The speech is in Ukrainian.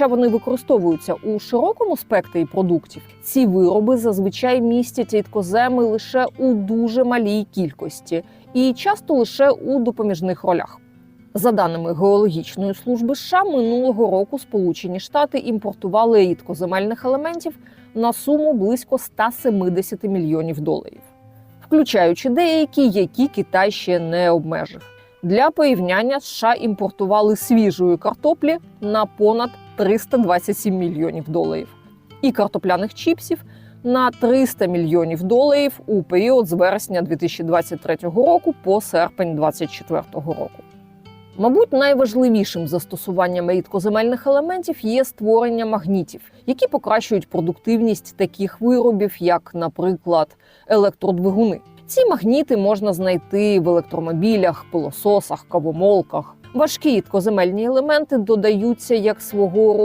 хоча вони використовуються у широкому спектрі продуктів, ці вироби зазвичай містять рідкоземи лише у дуже малій кількості і часто лише у допоміжних ролях. За даними геологічної служби США, минулого року Сполучені Штати імпортували рідкоземельних елементів на суму близько 170 мільйонів доларів, включаючи деякі, які Китай ще не обмежив. Для порівняння США імпортували свіжої картоплі на понад 327 мільйонів доларів і картопляних чіпсів на 300 мільйонів доларів у період з вересня 2023 року по серпень 2024 року. Мабуть, найважливішим застосуванням рідкоземельних елементів є створення магнітів, які покращують продуктивність таких виробів, як, наприклад, електродвигуни. Ці магніти можна знайти в електромобілях, пилососах, кавомолках. Важкі ткоземельні елементи додаються як свого роду